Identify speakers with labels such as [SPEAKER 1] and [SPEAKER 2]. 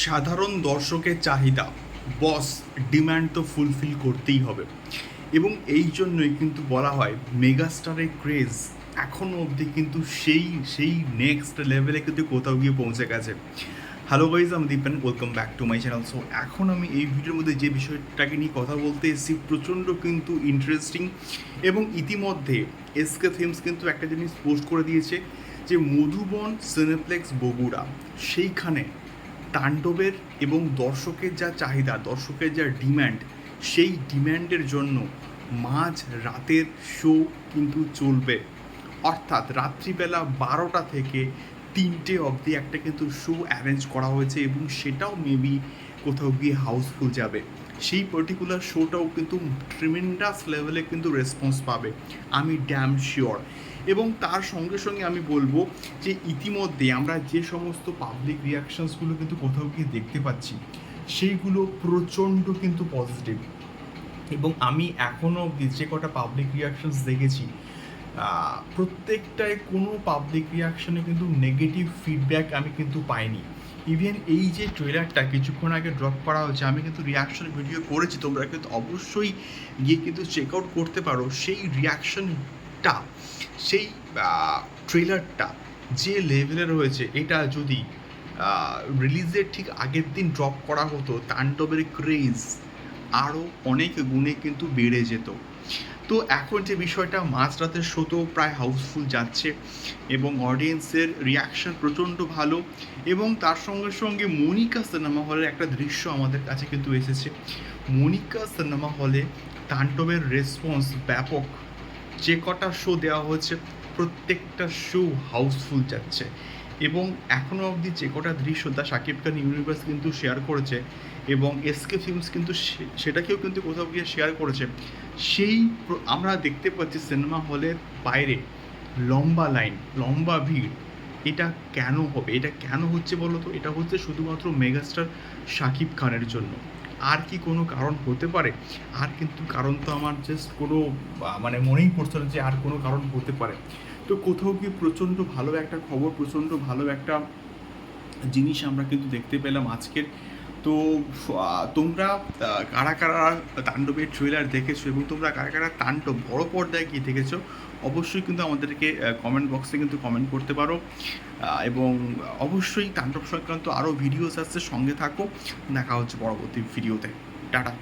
[SPEAKER 1] সাধারণ দর্শকের চাহিদা বস ডিমান্ড তো ফুলফিল করতেই হবে। এবং এই জন্যই কিন্তু বলা হয় মেগাস্টারের ক্রেজ এখনও অবধি কিন্তু সেই সেই নেক্সট লেভেলে কিন্তু কোথাও গিয়ে পৌঁছে গেছে। হ্যালো গাইজ আমি Dipen welcome back to my channel so এখন আমি এই ভিডিওর মধ্যে যে বিষয়টাকে নিয়ে কথা বলতে এসেছি, প্রচণ্ড কিন্তু ইন্টারেস্টিং এবং ইতিমধ্যে এসকে ফিল্মস কিন্তু একটা জিনিস পোস্ট করে দিয়েছে যে, মধুবন সিনেপ্লেক্স বগুড়া, সেইখানে তাণ্ডবের এবং দর্শকের যা চাহিদা, দর্শকের যা ডিম্যান্ড সেই ডিম্যান্ডের জন্য মাঝ রাতের শো কিন্তু চলবে। অর্থাৎ রাত্রিবেলা বারোটা থেকে তিনটে অবধি একটা কিন্তু শো অ্যারেঞ্জ করা হয়েছে এবং সেটাও মেবি কোথাও গিয়ে হাউসফুল যাবে। সেই পার্টিকুলার শোটাও কিন্তু ট্রিমেন্ডাস লেভেলে কিন্তু রেসপন্স পাবে। আমি ড্যাম শিওর এবং তার সঙ্গে সঙ্গে আমি বলব যে ইতিমধ্যে আমরা যে সমস্ত পাবলিক রিয়াকশনসগুলো কিন্তু কোথাও গিয়ে দেখতে পাচ্ছি, সেইগুলো প্রচণ্ড কিন্তু পজিটিভ এবং আমি এখনও অবধি যে কটা পাবলিক রিয়াকশনস দেখেছি প্রত্যেকটায় কোনো পাবলিক রিয়াকশনে কিন্তু নেগেটিভ ফিডব্যাক আমি কিন্তু পাইনি। ইভেন এই যে ট্রেলারটা কিছুক্ষণ আগে ড্রপ করা হয়েছে, আমি কিন্তু রিয়াকশন ভিডিও করেছি, তোমরা কিন্তু অবশ্যই গিয়ে কিন্তু চেক আউট করতে পারো। সেই রিয়াকশনটা সেই ট্রেলারটা যে লেভেলের রয়েছে, এটা যদি রিলিজের ঠিক আগের দিন ড্রপ করা হতো, তাণ্ডবের ক্রেজ আরও অনেক গুণে কিন্তু বেড়ে যেত। তো এখন যে বিষয়টা মাঝরাতের শোতেও প্রায় হাউসফুল যাচ্ছে এবং অডিয়েন্সের রিয়াকশন প্রচণ্ড ভালো এবং তার সঙ্গে সঙ্গে মনিকা সিনেমা হলের একটা দৃশ্য আমাদের কাছে কিন্তু এসেছে। মনিকা সিনেমা হলে তাণ্ডবের রেসপন্স ব্যাপক। যে কটা শো দেওয়া হয়েছে, প্রত্যেকটা শো হাউসফুল যাচ্ছে। এবং এখনও অবধি যে কটা দৃশ্য দা শাকিব খান ইউনিভার্স কিন্তু শেয়ার করেছে এবং এসকে ফিল্মস কিন্তু সেটাকেও কিন্তু কোথাও গিয়ে শেয়ার করেছে। সেই আমরা দেখতে পাচ্ছি সিনেমা হলের বাইরে লম্বা লাইন লম্বা ভিড়। এটা কেন হবে? এটা কেন হচ্ছে বলো তো এটা হচ্ছে শুধুমাত্র মেগাস্টার শাকিব খানের জন্য। আর কি কোনো কারণ হতে পারে? আর কিন্তু কারণ তো আমার জাস্ট কোনো মানে মনেই পড়ছে না যে আর কোনো কারণ হতে পারে। তো কোথাও কি প্রচণ্ড ভালো একটা খবর, প্রচণ্ড ভালো একটা জিনিস আমরা কিন্তু দেখতে পেলাম আজকের তো তোমরা কারা কারা তাণ্ডবের ট্রেলার দেখেছ এবং তোমরা কারা কারা তাণ্ডব বড় পর্দায় গিয়ে দেখেছ, অবশ্যই কিন্তু আমাদেরকে কমেন্ট বক্সে কিন্তু কমেন্ট করতে পারো। এবং অবশ্যই তাণ্ডব সংক্রান্ত আরও ভিডিওস আসছে, সঙ্গে থাকো। দেখা হচ্ছে পরবর্তী ভিডিওতে টাটা।